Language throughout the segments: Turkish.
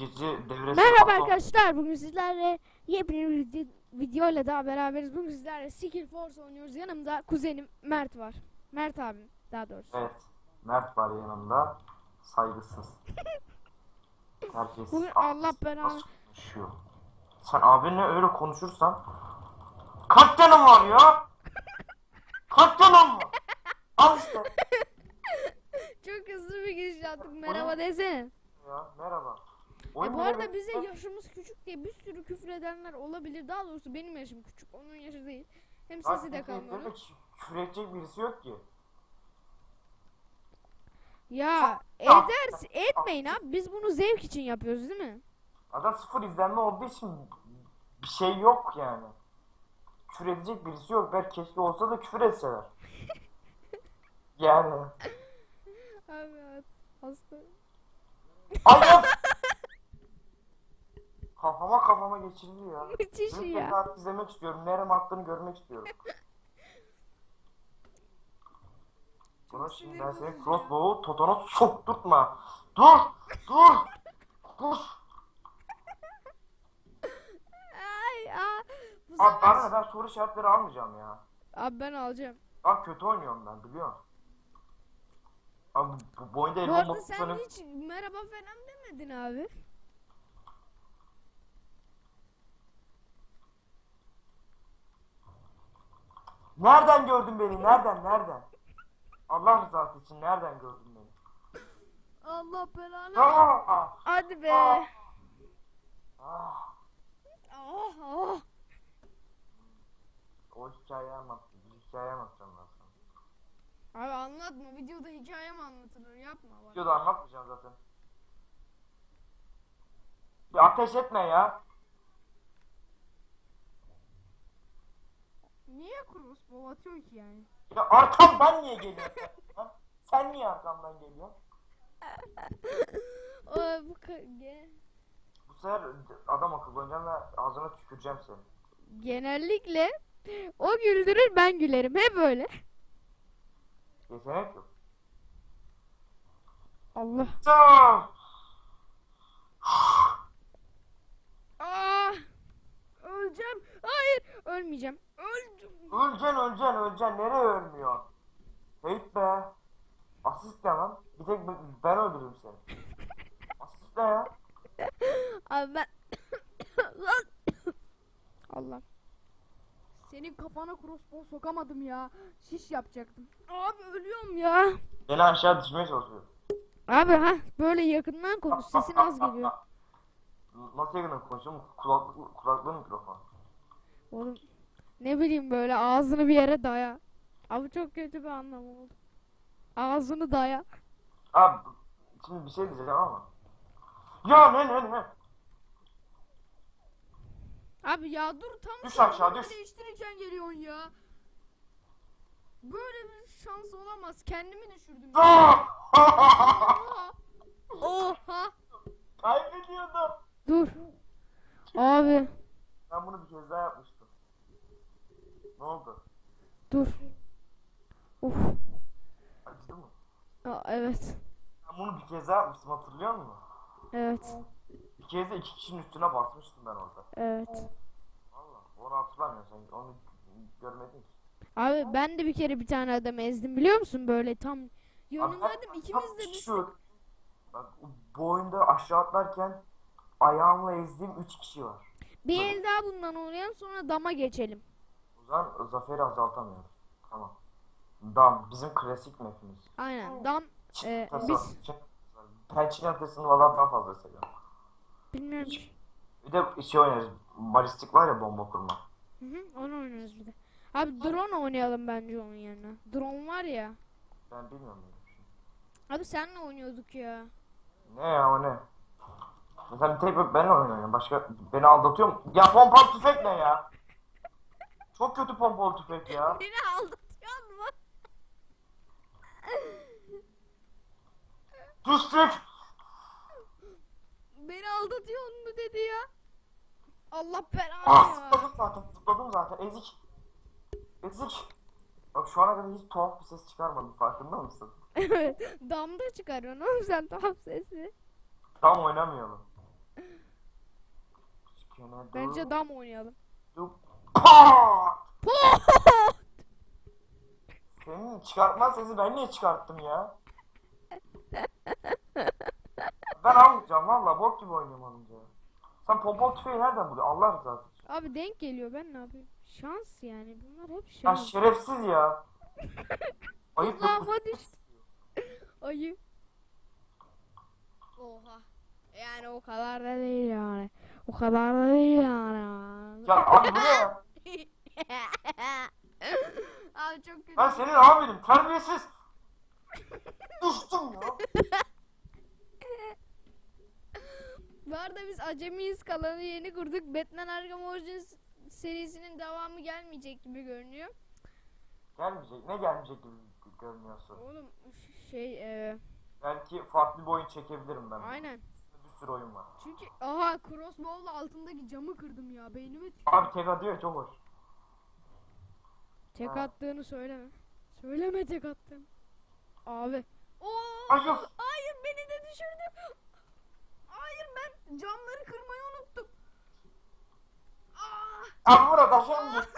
Merhaba arkadaşlar. Bugün sizlerle yepyeni bir video, videoyla daha beraberiz. Bugün sizlerle Skill Force oynuyoruz. Yanımda kuzenim Mert var. Mert abim daha doğrusu. Evet. Mert var yanımda. Saygısız. Herkes Bugün Allah belanı- konuşuyor? Sen abinle öyle konuşursan kaç canın var ya? Kaç canın var? Al işte. Çok hızlı bir giriş yaptık. Merhaba desene. Ya merhaba. E bu arada bize yaşımız küçük diye bir sürü küfür edenler olabilir. Daha doğrusu benim yaşım küçük. Onun yaşı değil. Hem sesi de kalmadı. Küfür birisi yok ki. Ya Ah. eder etmeyin abi. Biz bunu zevk için yapıyoruz değil mi? Adam sıfır izlenme olduğu için bir şey yok yani. Küfür edecek birisi yok. Belki keşke olsa da küfür etseler. yani. Abi hasta. Ayıp! Kafama kafama geçirdi ya. Müthiş ya. tekrar izlemek istiyorum. Nerem attığını görmek istiyorum. Buna şimdi ben senin crossbow'u totona sokturtma. Dur! Dur! Dur! Ay, aa, bu Abi sefer- bana ben soru işaretleri almayacağım ya. Abi ben alacağım. Bak kötü oynuyorum ben biliyorum. Abi bu, bu oyunda Bu elma arada sen hiç merhaba falan demedin abi. Nereden gördün beni? Nereden? Nereden? Allah rızası için nereden gördün beni? Allah belanı. Aa! Hadi be. Ah! Ah, Ah! ah. O hikayeyi anlattım. Bir hikaye anlatacağım ben sana. Abi anlatma. Videoda hikaye mi anlatılır? Yapma bak. Videoda anlatmayacağım zaten. Bir ateş etme ya. Niye crossbow atıyor ki yani? Ya arkamdan niye geliyorsun sen? Niye arkamdan geliyorsun? O bu ka- ge- Bu sefer adam akıllı oynayacağım ve ağzına tüküreceğim seni. genellikle o güldürür ben gülerim. Hep öyle. Yetenek yok. Allah. Tamam. Aa! Öleceğim. Hayır, ölmeyeceğim. Öldüm. Öleceksin öleceksin öleceksin. Nereye ölmüyorsun? Heyt be. Asist ne lan? Bir tek ben- öldürürüm seni. Asist ne ya? Abi ben Lan! Allah. Senin kafana crossbow sokamadım ya. Şiş yapacaktım. Abi ölüyorum ya. Beni aşağı düşmeye çalışıyor. Abi ha böyle yakından konuş. Sesin az geliyor. Nasıl yakından konuşuyorum? Kulaklık, kulaklığı mikrofon. Oğlum ne bileyim böyle ağzını bir yere daya. Abi çok kötü bir anlam oldu. Ağzını daya. Abi şimdi bir şey diyeceğim ama. Ya ne ne ne? Abi ya dur tam Düş şu aşağı, düş. değiştirirken geliyorsun ya. Böyle bir şans olamaz. Kendimi düşürdüm. ya. Oha. Oha. Kaybediyordum. Dur. Abi Ben bunu bir kez daha yapmıştım. Ne oldu? dur. Uf. Acıdı mı? Aa, evet. Ben bunu bir kez daha yapmıştım hatırlıyor musun? Evet. Bir kez de iki kişinin üstüne basmıştım ben orada. Evet. Valla onu hatırlamıyorsun sen onu görmedin ki. Abi ben de bir kere bir tane adam ezdim biliyor musun? Böyle tam Abi yanındaydım ben- ikimiz de bir şu Bak bu oyunda aşağı atlarken ayağımla ezdiğim 3 kişi var. bir el daha bundan oynayalım sonra dama geçelim. Zaman zaferi azaltamıyoruz. Tamam. Dam bizim klasik mapimiz. Aynen. Dam Çin haritası biz- var, Çin haritası var. Ben Çin haritasını valla daha fazla seviyorum. bilmiyorum. Bir de şey oynarız. Balistik var ya bomba kurma. Hı hı, onu oynuyoruz bir de. Abi drone oynayalım bence onun yerine. Drone var ya. Ben bilmiyorum böyle bir şey. Abi senle oynuyorduk ya. Ne ya o ne? Bir tek benimle oynuyorum. Başka beni aldatıyor mu? Ya pompalı tüfek ne ya? Çok kötü pompalı tüfek ya. Beni aldatıyor mu? Düştük. Beni aldatıyor mu dedi ya. Allah belanı Ah ya. zıpladım zaten zıpladım zaten ezik. Ezik. Bak şu ana kadar hiç tuhaf bir ses çıkarmadım farkında mısın? Evet. Damda çıkarıyorsun oğlum sen tuhaf sesi. Tam oynamayalım. Bence dam oynayalım. dur. Pat! Senin çıkartma sesi ben niye çıkarttım ya? ben almayacağım valla bok gibi oynuyorum alınca. Sen pompon tüfeği nereden buluyorsun Allah rızası için? Abi denk geliyor ben ne yapayım? Şans yani bunlar hep Ya şans. şerefsiz ya. Ayıp yok? Tuzağıma düştü. Ayı. Oha. Yani o kadar da değil yani. O kadar da değil yani. Ya abi bu ne ya? Abi çok kötü. Ben senin abinim terbiyesiz. Düştüm ya. Bu arada biz acemiyiz kanalı yeni kurduk. Batman Arkham Origins serisinin devamı gelmeyecek gibi görünüyor. Gelmeyecek ne gelmeyecek gibi görünüyorsun. Oğlum şey e, Belki farklı bir oyun çekebilirim ben. aynen. Bir sürü oyun var. Çünkü aha crossbow'la altındaki camı kırdım ya. Beynime tük- Abi tek atıyor çok hoş. Tek Ha. attığını söyleme. Söyleme tek attığını. Abi. Oo! Hayır. Hayır beni de düşürdü. Hayır ben camları kırmayı unuttum. Aa! Abi burada mı geçtin?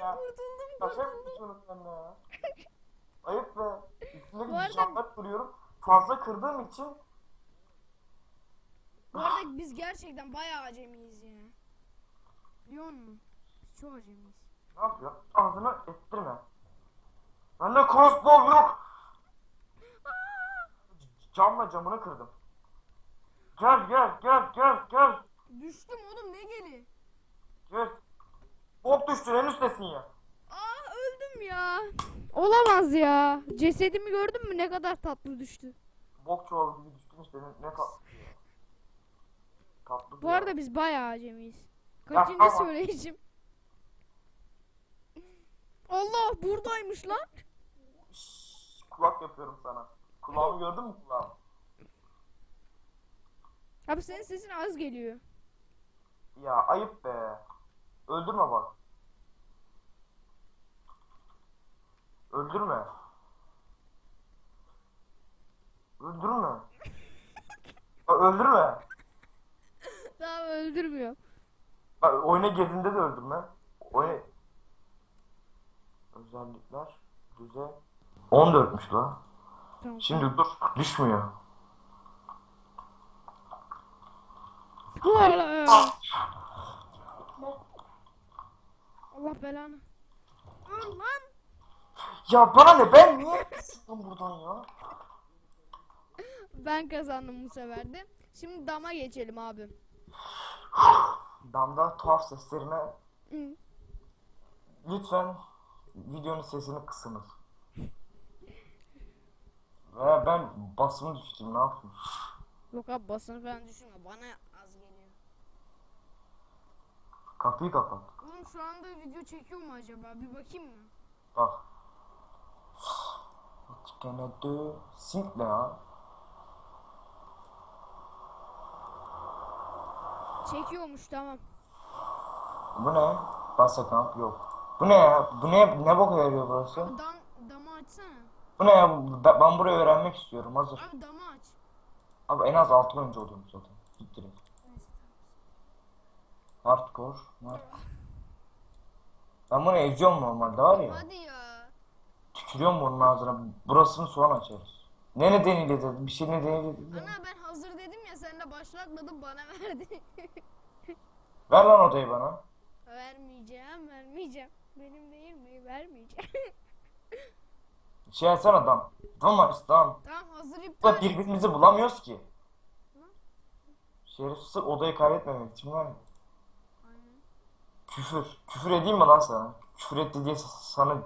ben kurtuldum. Mı kurtuldum. geçiyorsun sen ya? Ayıp be. Bu Üstündeki arada- camları kırıyorum. Fazla kırdığım için Bu arada biz gerçekten bayağı acemiyiz ya. Biliyor musun? Biz çok acemiyiz. Ne yapıyor? Ağzını ettirme. Bende crossbow yok. Camla camını kırdım. Gel gel gel gel gel. Düştüm oğlum ne geli? Gel. Bok düştün en üsttesin ya. Aa öldüm ya. Olamaz ya. Cesedimi gördün mü ne kadar tatlı düştü. Bok çuvalı gibi düştün işte ne, ne tatlı. Tatlı Bu ya. arada biz bayağı acemiyiz. Kaçıncı söyleyişim? Allah buradaymış lan. Şşş, kulak yapıyorum sana. Kulağımı gördün mü kulağımı? Abi senin sesin az geliyor. Ya ayıp be. Öldürme bak. Öldürme. Öldürme. Öldürme. Tamam öldürmüyor. Bak oyuna girdiğinde de öldürme. Oyuna... Özellikler. Düze. 14'müş la. Tamam. Şimdi dur. Düşmüyor. Allah. Allah belanı. Lan. Ya bana ne? Ben niye çıktım buradan ya? Ben kazandım bu sefer de. Şimdi dama geçelim abi. Damda tuhaf seslerime Hı. lütfen videonun sesini kısınız. Veya ben basımı düştüm ne yapayım? Yok abi basını falan düşünme. Bana az geliyor. Kapıyı kapat. Oğlum şu anda video çekiyor mu acaba? Bir bakayım mı? Bak. What can I do? Sync ne ya? Çekiyormuş tamam. Bu ne? Basakamp yok. Bu ne ya? Bu ne? Ne boka yarıyor burası? Abi dam, damı açsana. Bu ne ya? Ben, ben burayı öğrenmek istiyorum. Hazır. Abi damı aç. Abi en az 6 oyuncu oluyorum zaten. Git direkt. Hardcore. Hard. Ben bunu eziyorum normalde var ya. Hadi ya. Tükürüyorum bunun ağzına. Burasını sonra açarız. Ne nedeniyle dedim. Bir şey nedeniyle dedim. Ana ben hazır dedim ya sen de başlatmadın bana verdin. Ver lan odayı bana. vermeyeceğim vermeyeceğim. Benim değil mi? Vermeyeceğim. Şey etsene adam. Tamam aç tamam. tamam hazır iptal. Da birbirimizi bulamıyoruz ki. Şerefsiz odayı kaybetmemek için var ya. Aynen. Küfür. Küfür edeyim mi lan sana? Küfür etti diye sana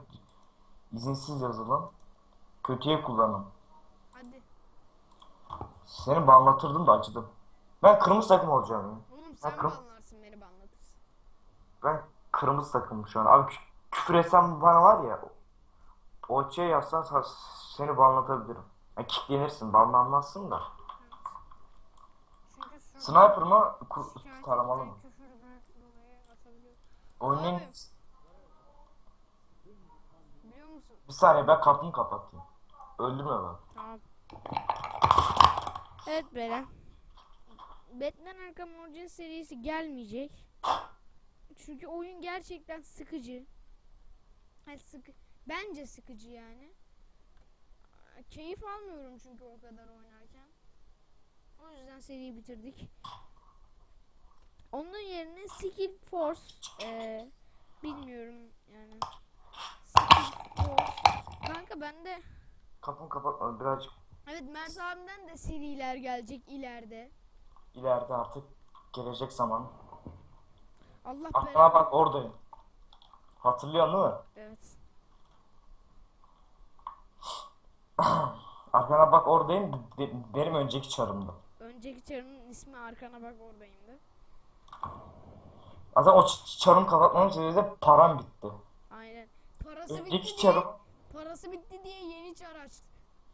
izinsiz yazılan kötüye kullanım. Hadi. Seni banlatırdım da acıdım. Ben kırmızı takım olacağım ya. Oğlum sen Bakın. banlarsın beni banlatırsın. Ben kırmızı takımım şu an. Abi kü- küfür etsem bana var ya o şey yapsan sa- seni banlatabilirim. Yani kicklenirsin, banlanmazsın da. Çünkü Sniper mı? Taramalı mı? Oyunun bir saniye ben kapımı kapatayım. Öldürme bak. Tamam. Evet Beren. Batman Arkham Origins serisi gelmeyecek. Çünkü oyun gerçekten sıkıcı. Yani sıkı, bence sıkıcı yani. Keyif almıyorum çünkü o kadar oynarken. O yüzden seriyi bitirdik. Onun yerine Skill Force eee, bilmiyorum yani. Skill Force. Kanka bende Kapımı kapatma birazcık evet Mert abimden de seriler gelecek ileride. ileride artık gelecek zaman. Allah Aklına belanı. bak oradayım. Hatırlıyorsun değil mi? Evet. Arkana bak oradayım be- benim önceki çarımdı. Önceki çarının ismi arkana bak oradayımdı. Zaten o ç- çarımı kapatmanın sebebi de param bitti. Aynen. Parası Önceki bitti diye, çarım parası bitti diye yeni çar açtı.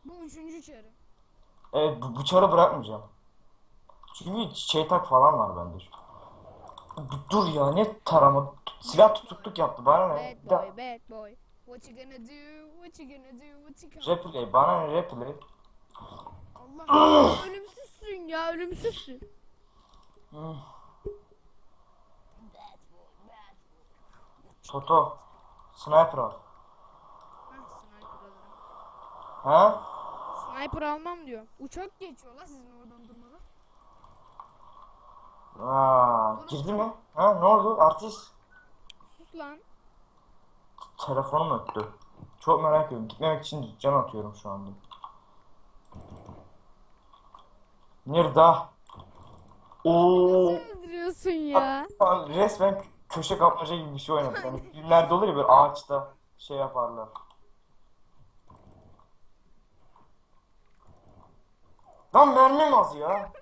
Bu üçüncü çarı. Evet bu, bu çarı bırakmayacağım. Çünkü şey tak falan var bende şu. Bir Dur ya ne tarama silah tutukluk yaptı bana ne? Bad boy, bad boy. What you gonna do? What you gonna do? What you gonna Replay bana ne replay? Allah ölümsüzsün ya ölümsüzsün. Hmm. Toto sniper al. Ha? Sniper almam diyor. Uçak geçiyor la sizin oradan durmadan. Aa, girdi mi? Ha ne oldu? Artist Sus lan. telefonum öttü. Çok merak ediyorum. Gitmemek için can atıyorum şu anda. Nirda. Oo. Nasıl öldürüyorsun ya? Resmen kö- köşe kapmaca gibi bir şey oynadı. Yani filmlerde olur ya böyle ağaçta şey yaparlar. Lan mermim az ya.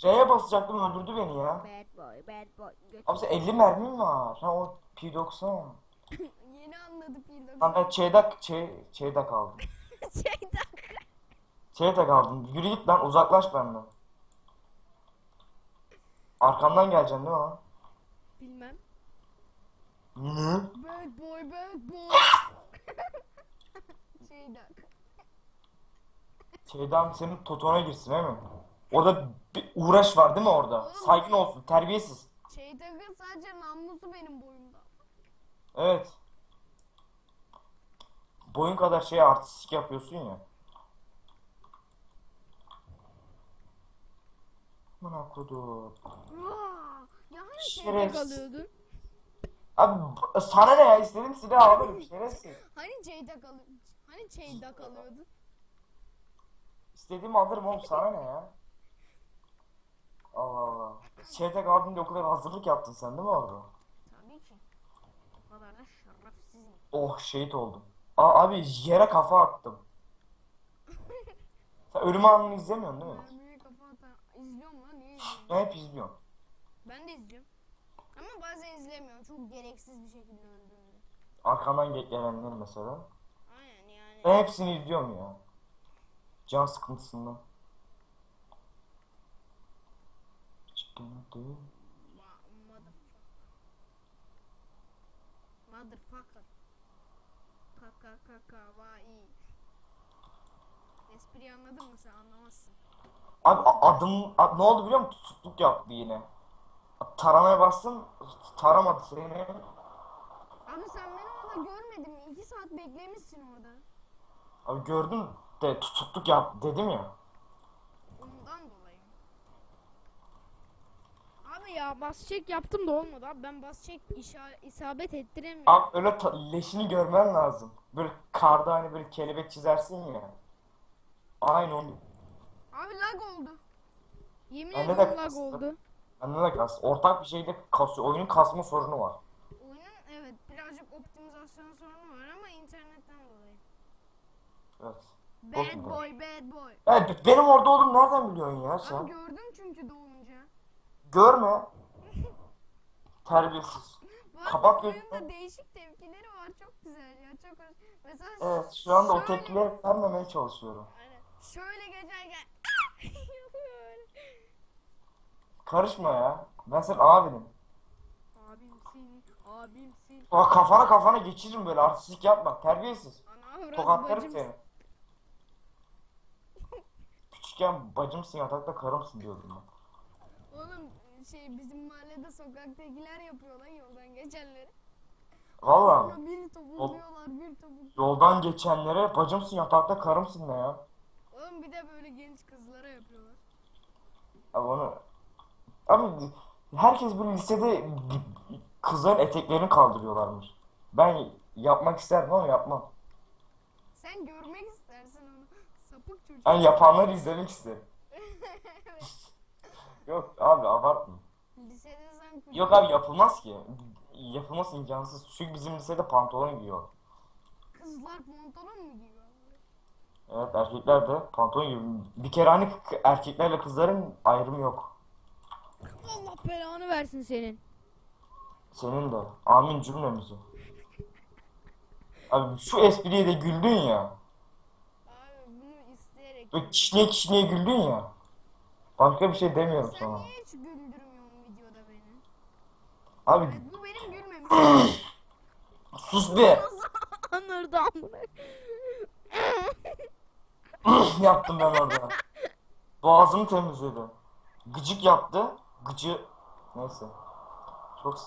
J'ye basacaktım öldürdü beni ya. Bad boy, bad boy. Abi sen 50 mermim var. Ha o P90. Yeni anladı pilot. Lan ben Çeydak, Çey, Çeydak kaldım. şey tak. Çeydak kaldım. Yürü git lan uzaklaş benden. Arkamdan geleceksin değil mi lan? Bilmem. Ne? Bad boy, bad boy. tak. Çeydan senin totona girsin değil mi? Orada bir uğraş var değil mi orada? Saygın olsun, terbiyesiz. Şey takın sadece namlusu benim boyumda. Evet. Boyun kadar şey artistik yapıyorsun ya. Kodum. Aa, ya hani şey Şerefsiz. alıyordun? Abi sana ne ya istedim silah alırım şerefsiz. Hani çeydak alıyordun? Hani çeydak alıyordun? İstediğimi alırım oğlum sana ne ya? Allah Allah. Şeyde kaldın diye o kadar hazırlık yaptın sen değil mi orada? Tabii ki. O kadar da şerefsiz. Oh şehit oldum. Aa, abi yere kafa attım. Sen ölüm anını izlemiyorsun değil mi? Mermiye kafa atan. İzliyorum lan niye izliyorum? Ben hep izliyorum. Ben de izliyorum. Ama bazen izlemiyorum. Çok gereksiz bir şekilde öldüğünde. Arkamdan ge- gelenler mesela. Aynen yani. Ben hepsini izliyorum ya. Can sıkıntısından. Çıkmadı. Ma- Motherfucker. Motherfucker. Kaka kaka vay. Espriyi anladın mı sen anlamazsın. Abi adım a- ne oldu biliyor musun? Tutukluk yaptı yine. Taramaya bastım, taramadı seni. Abi sen beni orada görmedin mi? İki saat beklemişsin orada. Abi gördün de tutukluk yaptı dedim ya. Ondan dolayı. Abi ya bas çek yaptım da olmadı abi. Ben bas çek isabet ettiremiyorum. Abi öyle leşini görmen lazım. Böyle karda hani böyle kelebek çizersin ya. Aynı onu. Abi lag oldu. Yemin ederim de lag kastı. oldu. Bende de kas. Ortak bir şeyde kasıyor. Oyunun kasma sorunu var. Oyunun evet birazcık optimizasyon sorunu var ama internetten dolayı. Evet. Bad boy, bad boy. Evet, benim orada olduğumu nereden biliyorsun ya Abi sen? gördüm çünkü doğunca. Görme. Terbiyesiz. Kapat gözünü. değişik tepkileri var. Çok güzel ya. Çok hoş. Mesela Evet, şu anda o şöyle- tepkileri vermemeye çalışıyorum. Aynen. Şöyle geçerken yapıyor öyle. Karışma ya. Ben senin abinim. Abimsin, abimsin. Bak kafana kafana geçiririm böyle artistik yapma. Terbiyesiz. Ana avrat Tokatlarım bacım. seni. Küçük küçükken bacımsın yatakta karımsın diyordum ben. Oğlum şey bizim mahallede sokaktakiler yapıyorlar yoldan geçenleri. Valla Sonra bir topuzluyorlar bir topuz. yoldan geçenlere bacımsın yatakta karımsın ne ya? Oğlum bir de böyle genç kızlara yapıyorlar. Abi onu... Abi herkes bir lisede kızların eteklerini kaldırıyorlarmış. Ben yapmak isterdim ama yapmam. Sen görmek istersin onu. Sapık çocuk. Ben yapanları izlemek isterim. Yok abi abartma. Lisede kucak- Yok abi yapılmaz ki. Yapılması imkansız. Çünkü bizim lisede pantolon giyiyor. Kızlar pantolon mu giyiyor? Evet erkekler de pantolon giyiyor. Bir kere hani erkeklerle kızların ayrımı yok. Allah belanı versin senin. Senin de. Amin cümlemizi. Abi şu espriye de güldün ya. Abi bunu isteyerek. Böyle kişniye kişniye güldün ya. Başka bir şey demiyorum Sen sana. niye hiç güldürmüyorsun videoda beni? Abi Evet, bu benim gülmem. sus be. Anırdı amına. yaptım ben orada. Boğazımı temizledi. Gıcık yaptı. Gıcı neyse. Çok s-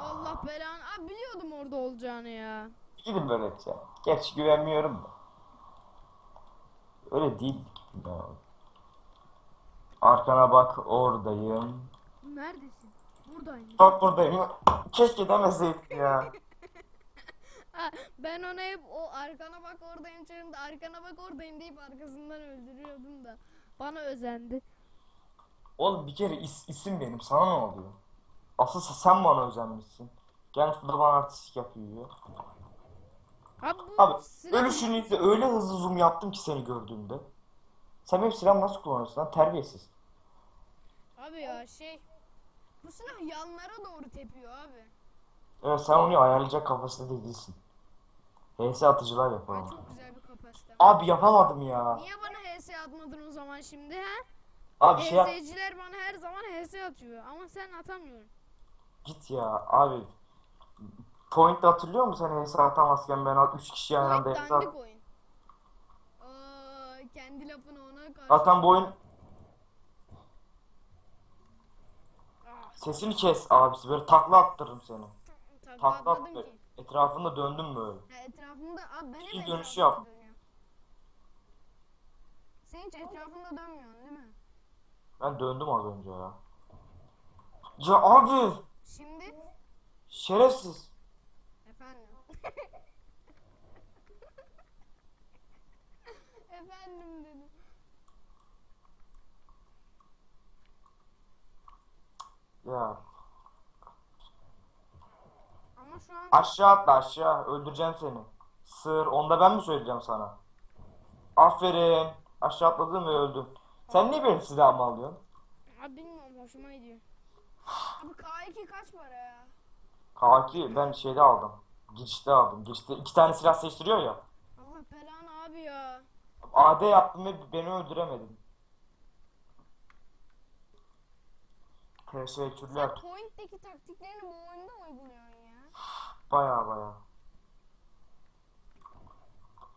Allah belanı. Abi biliyordum orada olacağını ya. gidin böyle ya. Geç güvenmiyorum da. Öyle değil ya. Arkana bak oradayım. Neredesin? Buradayım. Bak buradayım. Keşke demeseydin ya. Ha, ben ona hep o arkana bak oradayım çağırımda arkana bak oradayım deyip arkasından öldürüyordum da. Bana özendi. Oğlum bir kere is- isim benim. Sana ne oluyor? Asıl sen bana özenmişsin. Gel şurada bana artistik yapıyor. Abi bu Abi silah- ölüşünü izle öyle hızlı zoom yaptım ki seni gördüğümde. Sen benim silahımı nasıl kullanıyorsun lan terbiyesiz. Abi ya şey. Bu silah yanlara doğru tepiyor abi. Evet sen onu ayarlayacak kapasitede değilsin. HS atıcılar Ay yapalım. çok güzel bir kapasite. Abi yapamadım ya. Niye bana HS atmadın o zaman şimdi ha? Abi şey yap- HS'ciler bana her zaman HS atıyor ama sen atamıyorsun. git ya abi. Point'te hatırlıyor musun sen HS atamazken ben 3 kişi aynı anda Oyun HS dandik at. oyun. Aa, kendi lafını ona karşı. Zaten bu oyun Ah, sesini kes abisi böyle takla attırırım seni. takla Takla ki. Etrafında döndüm böyle. Ha, etrafımda abi ben İyi dönüş yap. dönüyorum. Sen hiç etrafında dönmüyorsun değil mi? Ben döndüm az önce ya. Ya abi Şimdi şerefsiz. efendim. efendim dedim. Ya Ama şu an aşağı atla aşağı öldüreceğim seni. Sır onda ben mi söyleyeceğim sana? Aferin. Aşağı atladın ve öldün. Sen niye benim silahımı alıyorsun? abi bilmiyorum hoşuma gidiyor. Abi K2 kaç para ya? Kaki ben şeyde aldım. Girişte aldım. Girişte iki tane silah seçtiriyor ya. Allah belanı abi ya. AD yaptım ve beni öldüremedin. Teşekkürler. Sen Point'teki taktiklerini bu oyunda uyguluyorsun ya. Baya baya.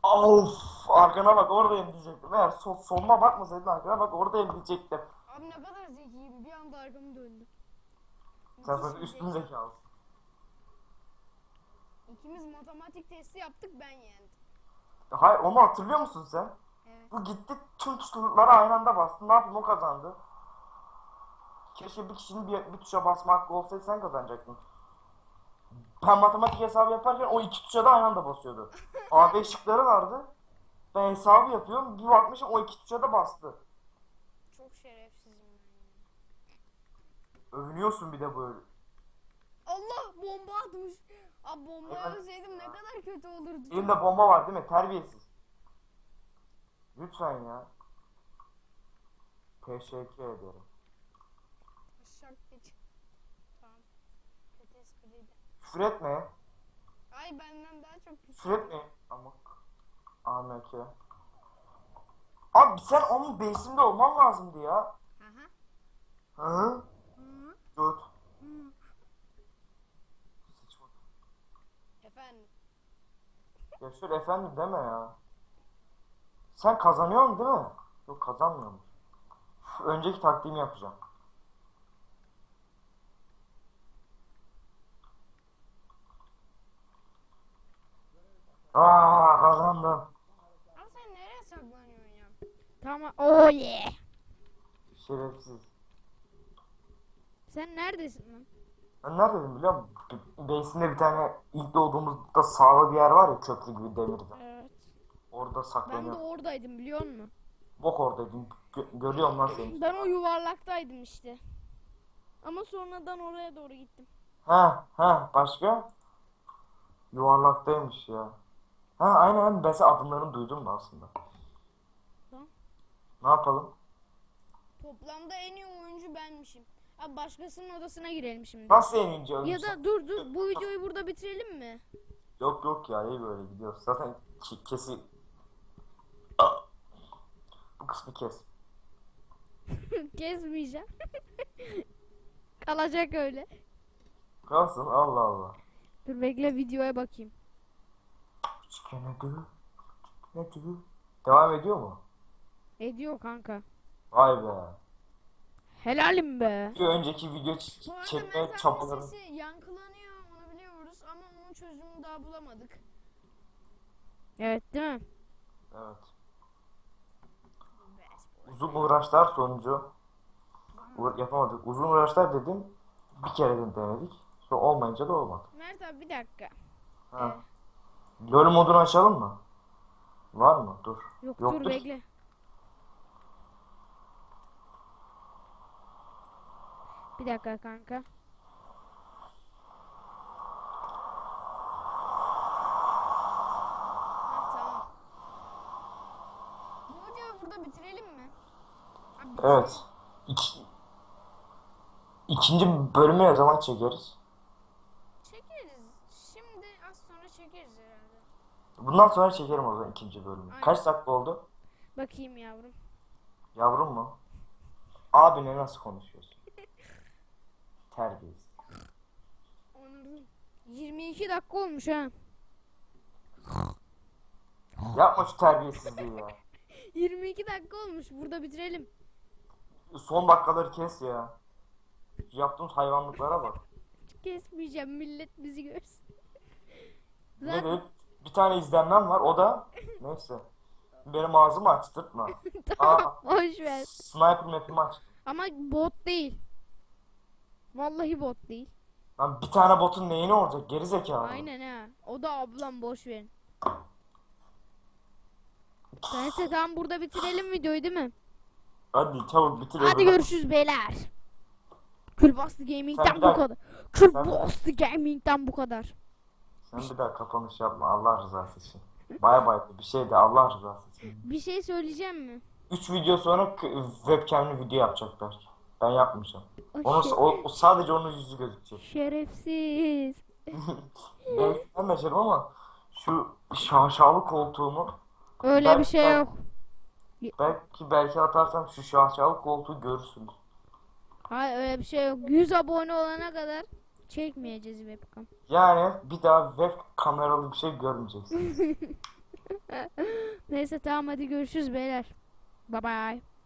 Of arkana bak oradayım diyecektim. Eğer sol, soluna bakmasaydın arkana bak oradayım diyecektim. Abi ne kadar zeki bir anda arkamı döndü. Sen bir üstün zeka. zekalısın. İkimiz matematik testi yaptık ben yendim. Hayır onu hatırlıyor musun sen? Evet. Bu gitti tüm tuşlara aynı anda bastı. Ne yapayım o kazandı. Keşke bir kişinin bir, bir tuşa basma hakkı olsaydı sen kazanacaktın. Ben matematik hesabı yaparken o iki tuşa da aynı anda basıyordu. AB şıkları vardı. Ben hesabı yapıyorum. Bir bakmışım o iki tuşa da bastı. Çok şerefsizim. Övünüyorsun bir de böyle. Allah bomba atmış. Abi bomba Evet. ne kadar kötü olurdu. Elinde bomba var değil mi? Terbiyesiz. Lütfen ya. Teşekkür ederim. Geç. Tamam. Kötü espriydi. Küfür etme. Ay benden daha çok küçük. Küfür etme. Ama AMK. Abi sen onun base'inde olman lazımdı ya. Aha. Hı? Hı. Göt. Hı. Sıçma. Efendim. Ya şöyle efendim deme ya. Sen kazanıyorsun değil mi? Yok kazanmıyormuş. Üf, Önceki taktiğimi yapacağım. Aa kazandım. Ama sen nereye saklanıyorsun ya? Tamam. Yeah. Şerefsiz. Sen neredesin lan? Ben neredeydim biliyor musun? Base'inde bir tane ilk doğduğumuzda sağlı bir yer var ya köprü gibi demirde. Evet. Orada Ben de saklanıyorum. oradaydım biliyor musun? Bok oradaydım. Gö- görüyorum lan seni. Ben o yuvarlaktaydım işte. Ama sonradan oraya doğru gittim. Ha ha başka? Yuvarlaktaymış ya. Ha aynen aynen ben senin adımlarını duydum da aslında. Tamam. Ne yapalım? Toplamda en iyi oyuncu benmişim. Abi başkasının odasına girelim şimdi. Nasıl en Ya oyuncu? da dur dur bu videoyu burada bitirelim mi? Yok yok ya iyi böyle gidiyoruz. Zaten kesi... Bu kısmı kes. Kesmeyeceğim. Kalacak öyle. Kalsın Allah Allah. Dur bekle videoya bakayım. Ne dur? Devam ediyor mu? Ediyor kanka. Vay be. Helalim be. Bir önceki video ç- Bu arada çekme Mert abi çabaları. sesi yankılanıyor onu biliyoruz ama onun çözümünü daha bulamadık. Evet değil mi? Evet. Uzun uğraşlar sonucu uğra- yapamadık. Uzun uğraşlar dedim. Bir kere de denedik. Sonra olmayınca da olmadı. Mert abi bir dakika. Ha. LoL modunu açalım mı? Var mı? Dur. Yok Yoktur. dur bekle. Bir dakika kanka. Ha, tamam. Bu videoyu burada bitirelim mi? Abi, Evet. İki... İkinci bölümü ne zaman? Çekeriz. Şimdi az sonra çekeriz herhalde. Bundan sonra çekerim o zaman ikinci bölümü. Aynen. Kaç dakika oldu? Bakayım yavrum. Yavrum mu? Abine nasıl konuşuyorsun? Terbiyesiz. Onur'um. 22 dakika olmuş ha. Yapma şu terbiyesizliği ya. 22 dakika olmuş. Burada bitirelim. Son dakikaları kes ya. Yaptığımız hayvanlıklara bak. Kesmeyeceğim. Millet bizi görsün. Ne Zaten dedik? Bir tane izlenmem var. O da neyse. Benim ağzımı açtırtma. tamam. Boş ver. Sniper map'imi aç. Ama bot değil. Vallahi bot değil. Lan bir tane botun neyine olacak? Geri zekalı. Aynen ha. O da ablam boş verin. Neyse tamam burada bitirelim videoyu değil mi? Hadi çabuk bitir. Hadi görüşürüz beyler. Külbastı Gaming'den bu kadar. Külbastı Gaming'den bu kadar. Sen bir daha kapanış yapma Allah rızası için. Bay bay de bir şey de Allah rızası için. Bir şey söyleyeceğim mi? 3 video sonra k- webcam'li video yapacaklar. Ben yapmayacağım. O Onu, şe- o, o sadece onun yüzü gözükecek. şerefsiz. Ben yapmayacağım ama şu şaşalı koltuğumu Öyle Ben- bir şey ben- yok. belki belki atarsam şu şaşalı koltuğu görürsünüz. Hayır öyle bir şey yok. 100 abone olana kadar çekmeyeceğiz webcam. Yani bir daha web kameralı bir şey görmeyeceksiniz. Neyse tamam hadi görüşürüz beyler. Bye bye.